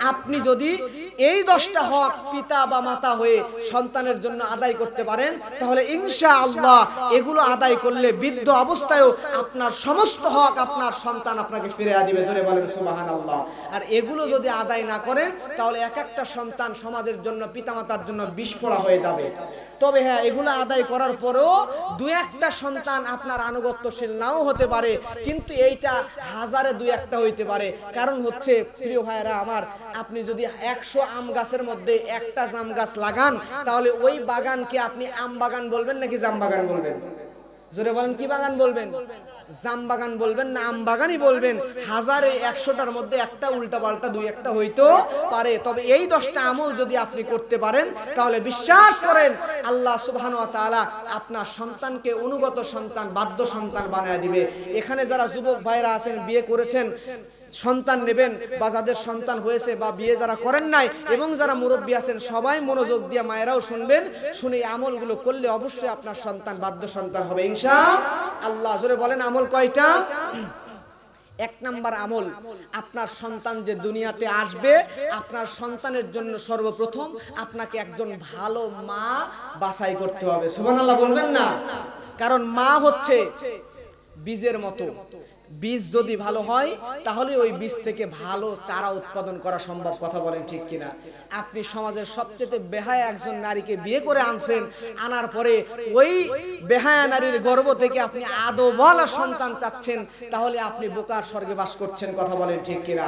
আপনি যদি এই দশটা হক পিতা বা মাতা হয়ে সন্তানের জন্য আদায় করতে পারেন, তাহলে ইনশা আল্লাহ এগুলো আদায় করলে বৃদ্ধ অবস্থায়ও আপনার সমস্ত হক আপনার সন্তান আপনাকে ফিরে দিবে, জোরে বলেন সুবাহান আল্লাহ আর এগুলো যদি আদায় না করেন, তাহলে এক একটা সন্তান সমাজের জন্য, পিতামাতার জন্য বিস্ফোরা হয়ে যাবে। তবে হ্যাঁ এগুলো আদায় করার পরেও দু একটা সন্তান আপনার আনুগত্যশীল নাও হতে পারে, কিন্তু এইটা হাজারে দু একটা হইতে পারে। কারণ হচ্ছে, প্রিয় ভাইরা আমার, আপনি যদি একশো আম গাছের মধ্যে একটা জাম গাছ লাগান, তাহলে ওই বাগানকে আপনি আম বাগান বলবেন নাকি জাম বাগান বলবেন? জোরে বলেন, কি বাগান বলবেন? জাম বাগান বলবেন না আম বাগানই বলবেন? হাজারে একশোটার মধ্যে একটা উল্টা পাল্টা দুই একটা হইতো পারে। তবে এই দশটা আমল যদি আপনি করতে পারেন, তাহলে বিশ্বাস করেন আল্লাহ সুবহান আপনার সন্তানকে অনুগত সন্তান, বাধ্য সন্তান বানায় দিবে। এখানে যারা যুবক ভাইরা আছেন, বিয়ে করেছেন সন্তান নেবেন বা যাদের সন্তান হয়েছে বা বিয়ে যারা করেন নাই এবং যারা মুরব্বী আছেন, সবাই মনোযোগ দিয়ে মায়েরাও শুনবেন, শুনে আমলগুলো করলে অবশ্যই আপনার সন্তান বাধ্য সন্তান হবে। ইনশা আল্লাহ জোরে বলেন, আমল কয়টা? এক নাম্বার আমল, আপনার সন্তান যে দুনিয়াতে আসবে, আপনার সন্তানের জন্য সর্বপ্রথম আপনাকে একজন ভালো মা বাছাই করতে হবে। সুবহানাল্লাহ বলবেন না? কারণ মা হচ্ছে বীজের মতো। বীজ যদি ভালো হয়, তাহলে ওই বীজ থেকে ভালো চারা উৎপাদন করা সম্ভব, কথা বলেন ঠিক কিনা? আপনি সমাজের সবচেয়ে বেহায়া একজন নারীকে বিয়ে করে আনছেন, আনার পরে ওই বেহায়া নারীর গর্ভ থেকে আপনি আদোওয়ালা সন্তান চাচ্ছেন, তাহলে আপনি বোকার স্বর্গে বাস করছেন, কথা বলেন ঠিক কিনা?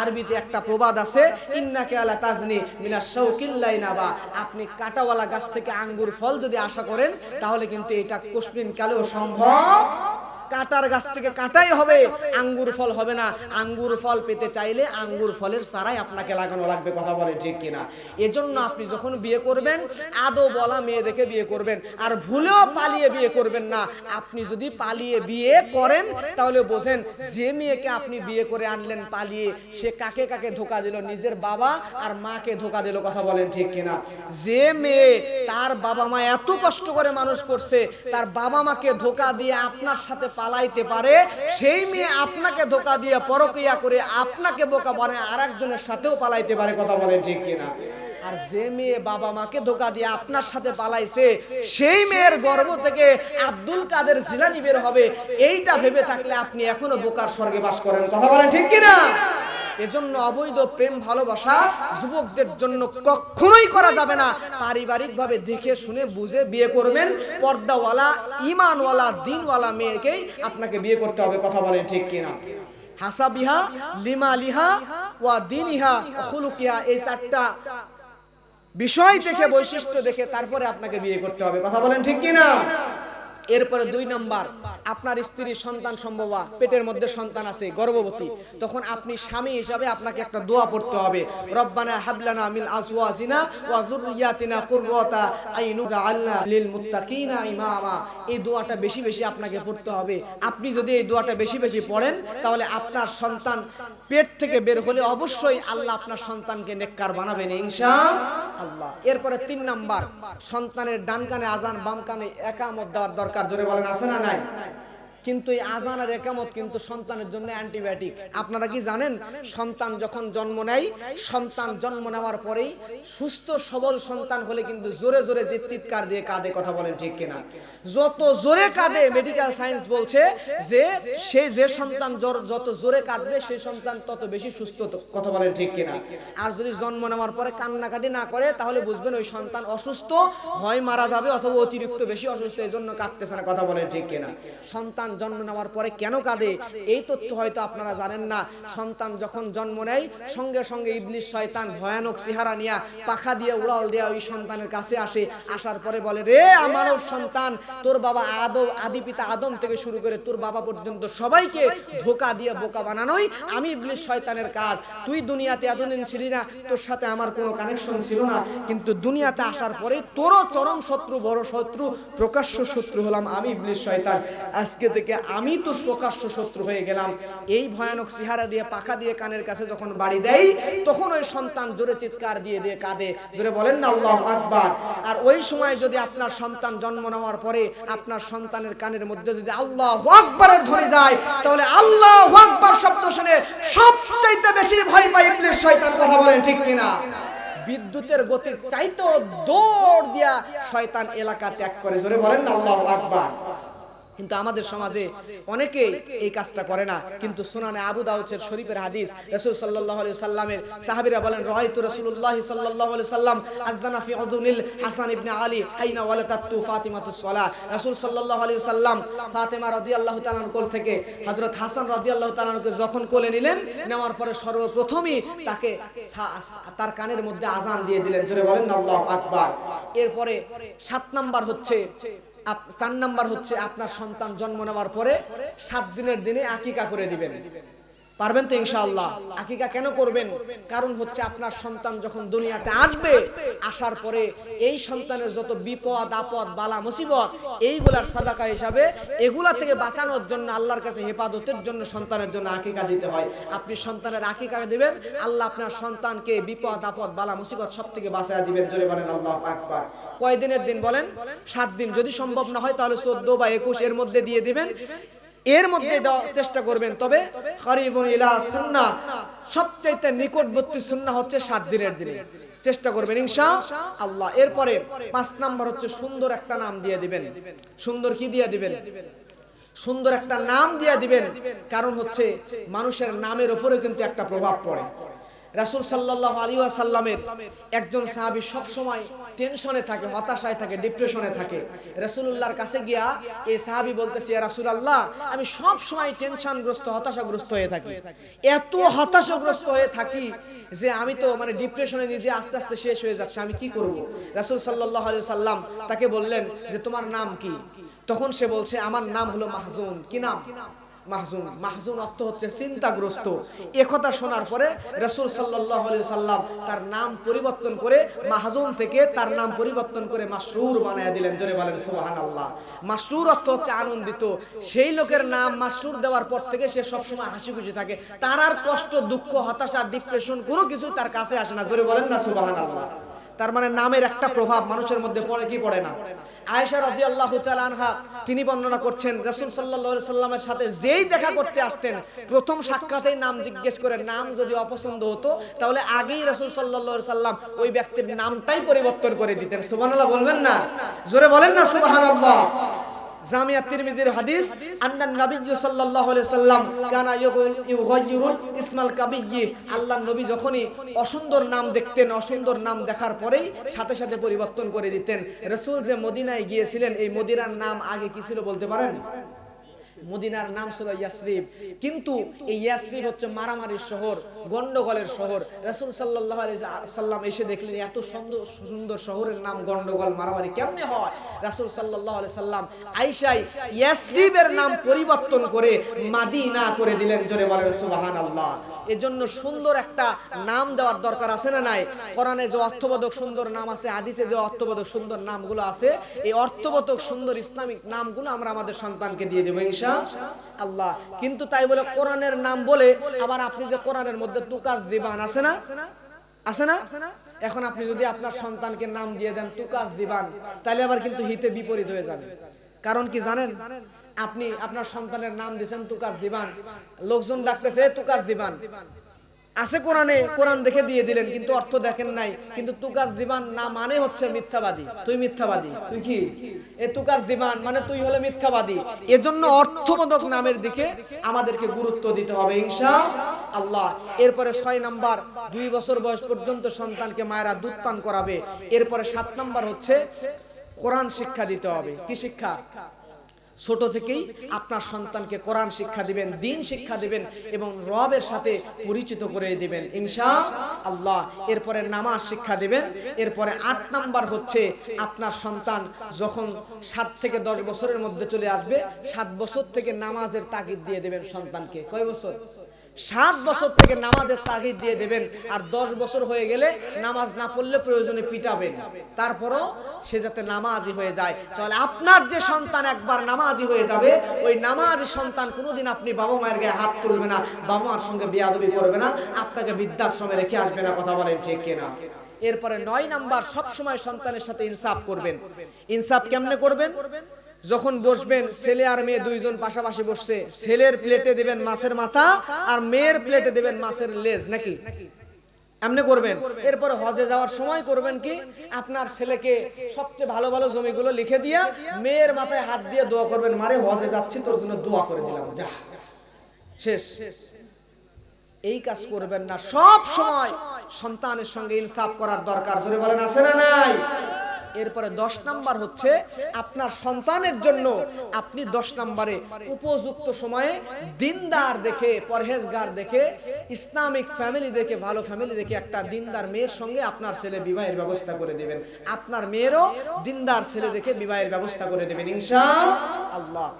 আরবিতে একটা প্রবাদ আছে, ইন্নাকে আলা তাজনি মিনা শাউকিল্লাই নাবা আপনি কাটাওয়ালা গাছ থেকে আঙ্গুর ফল যদি আশা করেন, তাহলে কিন্তু এটা কোশ্মিন কালেও সম্ভব কাটার গাছ থেকে কাটাই হবে। আঙ্গুর ফল হবে না। আঙ্গুর ফল পেতে চাইলে আঙ্গুর ফলের সারাই আপনাকে লাগানো লাগবে, কথা বলে ঠিক কিনা। এজন্য আপনি যখন বিয়ে করবেন, আদৌ বলা মেয়ে দেখে বিয়ে করবেন। আর ভুলেও পালিয়ে বিয়ে করবেন না। আপনি যদি পালিয়ে বিয়ে করেন, তাহলে বোঝেন যে মেয়েকে আপনি বিয়ে করে আনলেন পালিয়ে, সে কাকে কাকে ধোকা দিল? নিজের বাবা আর মাকে ধোকা দিল, কথা বলেন ঠিক কিনা? যে মেয়ে তার বাবা মা এত কষ্ট করে মানুষ করছে, তার বাবা মাকে ধোকা দিয়ে আপনার সাথে পালাইতে পারে, সেই মেয়ে আপনাকে ধোকা দিয়ে পরকিয়া করে আপনাকে বোকা বানায় আর একজনের সাথেও পালাইতে পারে, কথা বলেন ঠিক কিনা? আর যে মেয়ে বাবা মাকে ধোকা দিয়ে আপনার সাথে পালাইছে, সেই মেয়ের গর্ভ থেকে আব্দুল কাদের জিলানি বের হবে, এইটা ভেবে থাকলে আপনি এখনও বোকার স্বর্গে বাস করেন, কথা বলেন ঠিক কিনা? এজন্য অবৈধ প্রেম ভালোবাসা যুবকদের জন্য কখনোই করা যাবে না। পারিবারিক ভাবে দেখে শুনে বুঝে বিয়ে করবেন। পর্দাওয়ালা, ইমানওয়ালা, দিনওয়ালা মেয়েকেই আপনাকে বিয়ে করতে হবে, কথা বলেন ঠিক কিনা। হাসাবিহা লিমা লিহা ওয়া দিনিহা খুলুকিহা, এই চারটা বিষয় দেখে, বৈশিষ্ট্য দেখে তারপরে আপনাকে বিয়ে করতে হবে, কথা বলেন ঠিক কিনা। এরপরে দুই নাম্বার আপনার স্ত্রীর সন্তান সম্ভবা, পেটের মধ্যে সন্তান আছে, গর্ভবতী, তখন আপনি স্বামী হিসাবে আপনাকে একটা দোয়া পড়তে হবে। রব্বানা হাবলানা মিল আজওয়াজিনা ওয়া যুররিয়াতিনা কুররাতা আইনু জাআলনা লিল মুত্তাকিনা ইমামা। এই দোয়াটা বেশি বেশি আপনাকে পড়তে হবে। আপনি যদি এই দোয়াটা বেশি বেশি পড়েন, তাহলে আপনার সন্তান পেট থেকে বের হলে অবশ্যই আল্লাহ আপনার সন্তানকে নেককার বানাবেন, ইনশাআল্লাহ। এরপরে তিন নাম্বার, সন্তানের ডান কানে, আজান বাম কানে একামত দেওয়ার দরকার, জোরে বলেন, আছে না নাই? কিন্তু এই আজান আর একামত কিন্তু সন্তানের জন্য অ্যান্টিবায়োটিক। আপনারা কি জানেন? সন্তান যখন জন্ম নেয়, সন্তান জন্ম নেওয়ার পরেই সুস্থ, সবল সন্তান হলে কিন্তু জোরে জোরে যে চিৎকার দিয়ে কাঁদে, কথা বলেন ঠিক কিনা? যত জোরে কাঁদে মেডিকেল সায়েন্স বলছে যে সে যে সন্তান যত জোরে কাঁদবে সেই সন্তান তত বেশি সুস্থ, কথা বলেন ঠিক কিনা? আর যদি জন্ম নেওয়ার পরে কান্নাকাটি না করে, তাহলে বুঝবেন ওই সন্তান অসুস্থ, হয় মারা যাবে অথবা অতিরিক্ত বেশি অসুস্থ এই জন্য কাঁদতেছে না, কথা বলেন ঠিক কিনা? সন্তান জন্ম নেওয়ার পরে কেন কাঁদে? এই তথ্য হয়তো আপনারা জানেন না। সন্তান যখন জন্ম নেয়, সঙ্গে সঙ্গে ইবলিশ শয়তান ভয়ানক চেহারা নিয়ে পাখা দিয়ে উড়াল দেওয়া ওই সন্তানের কাছে আসে। আসার পরে বলে, রে মানব সন্তান, তোর বাবা আদম আদি পিতা আদম থেকে শুরু করে তোর বাবা পর্যন্ত সবাইকে ধোকা দিয়ে বোকা বানানোই আমি ইবলিশ শয়তানের কাজ। তুই দুনিয়াতে এতদিন ছিলি না, তোর সাথে আমার কোনো কানেকশন ছিল না। কিন্তু দুনিয়াতে আসার পরে তোরও চরম শত্রু, বড় শত্রু, প্রকাশ্য শত্রু হলাম আমি ইবলিশ শয়তান। আজকে থেকে থেকে আমি তো প্রকাশ্য শত্রু হয়ে গেলাম। এই ভয়ানক সিহারা দিয়ে, পাখা দিয়ে কানের কাছে যখন বাড়ি দেয় তখন ওই সন্তান জোরে চিৎকার দিয়ে দিয়ে কাঁদে। জোরে বলেন না, আল্লাহ আকবার। আর ওই সময় যদি আপনার সন্তান জন্ম নেওয়ার পরে আপনার সন্তানের কানের মধ্যে যদি আল্লাহ আকবরের ধ্বনি যায় তাহলে আল্লাহ আকবর শব্দ শুনে সবচাইতে বেশি ভয় পায় ইবলিস শয়তান, কথা বলেন ঠিক কিনা? বিদ্যুতের গতির চাইতো দৌড় দিয়া শয়তান এলাকা ত্যাগ করে। জোরে বলেন না, আল্লাহ আকবার কিন্তু আমাদের সমাজে অনেকেই এই কাজটা করে না। কিন্তু সুনানে আবু দাউদের শরীফের হাদিস, রাসূল সাল্লাল্লাহু আলাইহি সাল্লামের সাহাবীরা বলেন, রাআইতু রাসূলুল্লাহ সাল্লাল্লাহু আলাইহি সাল্লাম আযযানা ফি উদুনিল হাসান ইবনে আলী হাইনা ওয়ালাতাতু ফাতিমাতুস সালাহ। রাসূল সাল্লাল্লাহু আলাইহি সাল্লাম ফাতিমা রাদিয়াল্লাহু তাআলার কোল থেকে হযরত হাসান রাদিয়াল্লাহু তাআলাকে যখন কোলে নিলেন, নেওয়ার পরে সর্বপ্রথমই তাকে তার কানের মধ্যে আজান দিয়ে দিলেন। জোরে বলেন, আল্লাহু আকবার। এরপরে সাত নাম্বার হচ্ছে চার নাম্বার হচ্ছে আপনার সন্তান জন্ম নেওয়ার পরে সাত দিনের দিনে আকিকা করে দিবেন। পারবেন তো ইনশাআল্লাহ। আকিকা কেন করবেন? কারণ হচ্ছে আপনার সন্তান যখন দুনিয়াতে আসবে আসার পরে এই সন্তানের যত বিপদ আপদ বালা মুসিবত এইগুলার সাদাকা হিসাবে এগুলা থেকে বাঁচানোর জন্য আল্লাহর কাছে হেফাজতের জন্য সন্তানের জন্য আকিকা দিতে হয়। আপনি সন্তানের আকিকা দিবেন আল্লাহ আপনার সন্তানকে বিপদ আপদ বালা মুসিবত সব থেকে বাঁচায় দিবেন জোরে বলেন আল্লাহ আকবার। কয় দিনের দিন বলেন? সাত দিন। যদি সম্ভব না হয় তাহলে চোদ্দ বা একুশ এর মধ্যে দিয়ে দিবেন। এর মধ্যে দেওয়ার চেষ্টা করবেন। তবে সবচাইতে নিকটবর্তী সুন্নাহ হচ্ছে সাত দিনের দিনে। চেষ্টা করবেন, ইনশা আল্লাহ। এরপরে পাঁচ নাম্বার হচ্ছে সুন্দর একটা নাম দিয়ে দিবেন। সুন্দর কি দিয়ে দিবেন? সুন্দর একটা নাম দিয়ে দিবেন। কারণ হচ্ছে মানুষের নামের উপরে কিন্তু একটা প্রভাব পড়ে। রাসূল সাল্লাল্লাহু আলাইহি ওয়াসাল্লামের একজন সাহাবী সব সময় টেনশনে থাকে, হতাশায় থাকে ডিপ্রেশনে থাকে। রাসূলুল্লাহর কাছে গিয়া এই সাহাবী বলতেছে, ইয়া রাসূলুল্লাহ, আমি সব সময় টেনশনগ্রস্ত হতাশাগ্রস্ত হয়ে থাকি। এত হতাশাগ্রস্ত হয়ে থাকি যে আমি তো মানে ডিপ্রেশনে নিজে আস্তে আস্তে শেষ হয়ে যাচ্ছে, আমি কি করব? রাসূল সাল্লাল্লাহু আলাইহি সাল্লাম তাকে বললেন যে, তোমার নাম কি? তখন সে বলছে, আমার নাম হলো মাহজুন। কি নাম? মাহজুন মাহজুন অর্থ হচ্ছে চিন্তাগ্রস্ত। একথা শোনার পরে রাসূল আলাইহি সাল্লাম তার নাম পরিবর্তন করে মাহজুন থেকে তার নাম পরিবর্তন করে মাসরুর বানায়া দিলেন। জোরে বলেন, সুবহানাল্লাহ। মাসরুর অর্থ হচ্ছে আনন্দিত। সেই লোকের নাম মাসরুর দেওয়ার পর থেকে সে সবসময় হাসি খুশি থাকে। তার আর কষ্ট, দুঃখ, হতাশা ডিপ্রেশন কোনো কিছু তার কাছে আসে না। জোরে বলেন না, সুবহানাল্লাহ। তার মানে নামের একটা প্রভাব মানুষের মধ্যে পড়ে কি পড়ে না। আয়েশা রাজি আল্লাহ আনহা তিনি বর্ণনা করছেন, রসুল সাল্লা সাল্লামের সাথে যেই দেখা করতে আসতেন, প্রথম সাক্ষাতেই নাম জিজ্ঞেস করে, নাম যদি অপছন্দ হতো, তাহলে আগেই রসুল সাল্লা সাল্লাম ওই ব্যক্তির নামটাই পরিবর্তন করে দিতেন। সুবাহ বলবেন না? জোরে বলেন না সুবহানাল্লাহ। জামিয়া তিরমিজির হাদিস সাল্লাল্লাহু আলাইহি সাল্লাম কানা ইসমাল কাবিয়্যি। আল্লাহ নবী যখনই অসুন্দর নাম দেখতেন, অসুন্দর নাম দেখার পরেই সাথে সাথে পরিবর্তন করে দিতেন। রাসূল যে মদিনায় গিয়েছিলেন, এই মদিনার নাম আগে কি ছিল বলতে পারেন? মদিনার নাম ছিল ইয়াসরিব। কিন্তু এই ইয়াসরিব হচ্ছে মারামারির শহর, গন্ডগোলের শহর। রাসূল আলাইহি সাল্লাম এসে দেখলেন, এত সুন্দর সুন্দর শহরের নাম গন্ডগোল, মারামারি কেমনে হয়? রাসূল আলাইহি সাল্লাম আয়েশাই ইয়াসরিবের নাম পরিবর্তন করে মাদিনা করে দিলেন জোরে বলেন, সুবহানাল্লাহ। এজন্য সুন্দর একটা নাম দেওয়ার দরকার আছে না নাই? কোরআনে যে অর্থবোধক সুন্দর নাম আছে, হাদিসে যে অর্থবোধক সুন্দর নামগুলো আছে, এই অর্থবোধক সুন্দর ইসলামিক নামগুলো আমরা আমাদের সন্তানকে দিয়ে দেবো, ইনশা আল্লাহ। কিন্তু তাই বলে কোরআনের নাম বলে আবার আপনি যে কোরআনের মধ্যে তুকার দিবান আছে না? আছে না? এখন আপনি যদি আপনার সন্তানকে নাম দিয়ে দেন তুকার দিবান তাহলে আবার কিন্তু হিতে বিপরীত হয়ে যাবে। কারণ কি জানেন? আপনি আপনার সন্তানের নাম দিয়েছেন তুকার দিবান। লোকজন ডাকতেছে তুকার দিবান। আছে কোরআনে, কোরআন দেখে দিয়ে দিলেন, কিন্তু অর্থ দেখেন নাই। কিন্তু তুকার দিবান না মানে হচ্ছে মিথ্যাবাদী। তুই মিথ্যাবাদী। তুই কি? এ তুকার দিবান মানে তুই হলে মিথ্যাবাদী। এজন্য অর্থবোধক নামের দিকে আমাদেরকে গুরুত্ব দিতে হবে ইনশা আল্লাহ এরপরে ছয় নাম্বার, দুই বছর বয়স পর্যন্ত সন্তানকে মায়েরা দুধ পান করাবে। এরপরে সাত নাম্বার হচ্ছে, কোরআন শিক্ষা দিতে হবে। কি শিক্ষা? ছোট থেকেই আপনার সন্তানকে কোরআন শিক্ষা দিবেন, দিন শিক্ষা দিবেন এবং রবের সাথে পরিচিত করে দিবেন। ইনশা আল্লাহ এরপরে নামাজ শিক্ষা দিবেন, এরপরে আট নাম্বার হচ্ছে আপনার সন্তান যখন সাত থেকে দশ বছরের মধ্যে চলে আসবে, সাত বছর থেকে নামাজের তাগিদ দিয়ে দেবেন সন্তানকে। কয় বছর? সাত বছর থেকে নামাজের তাগিদ দিয়ে দেবেন, আর দশ বছর হয়ে গেলে নামাজ না পড়লে প্রয়োজনে পিটাবেন। তারপরও সে যাতে নামাজি হয়ে যায়। তাহলে আপনার যে সন্তান একবার নামাজি হয়ে যাবে, ওই নামাজি সন্তান কোনোদিন আপনি বাবা মায়ের গায়ে হাত তুলবে না, বাবা মার সঙ্গে বিয়াদবি করবে না, আপনাকে বৃদ্ধাশ্রমে রেখে আসবে না, কথা বলেন যে কেনা? এরপরে নয় নাম্বার, সবসময় সন্তানের সাথে ইনসাফ করবেন। ইনসাফ কেমনে করবেন? যখন বসবেন, ছেলে আর মেয়ে দুইজন পাশাপাশি বসছে, ছেলের প্লেটে দেবেন মাছের মাথা আর মেয়ের প্লেটে দেবেন মাছের লেজ, নাকি? এমনি করবেন। এরপরে হজে যাওয়ার সময় করবেন কি? আপনার ছেলেকে সবচেয়ে ভালো ভালো জমিগুলো লিখে দিয়া মেয়ের মাথায় হাত দিয়ে দোয়া করবেন, মারে, হজে যাচ্ছি, তোর জন্য দোয়া করে দিলাম, যা। শেষ। এই কাজ করবেন না। সব সময় সন্তানের সঙ্গে ইনসাফ করার দরকার। জোরে বলেন, আছে না নাই? এরপরে দশ নাম্বার হচ্ছে আপনার সন্তানের জন্য আপনি দশ নাম্বারে উপযুক্ত সময়ে দিনদার দেখে, পরহেজগার দেখে, ইসলামিক ফ্যামিলি দেখে, ভালো ফ্যামিলি দেখে একটা দিনদার মেয়ের সঙ্গে আপনার ছেলে বিবাহের ব্যবস্থা করে দেবেন। আপনার মেয়েরও দিনদার ছেলে দেখে বিবাহের ব্যবস্থা করে দেবেন। ইনশা আল্লাহ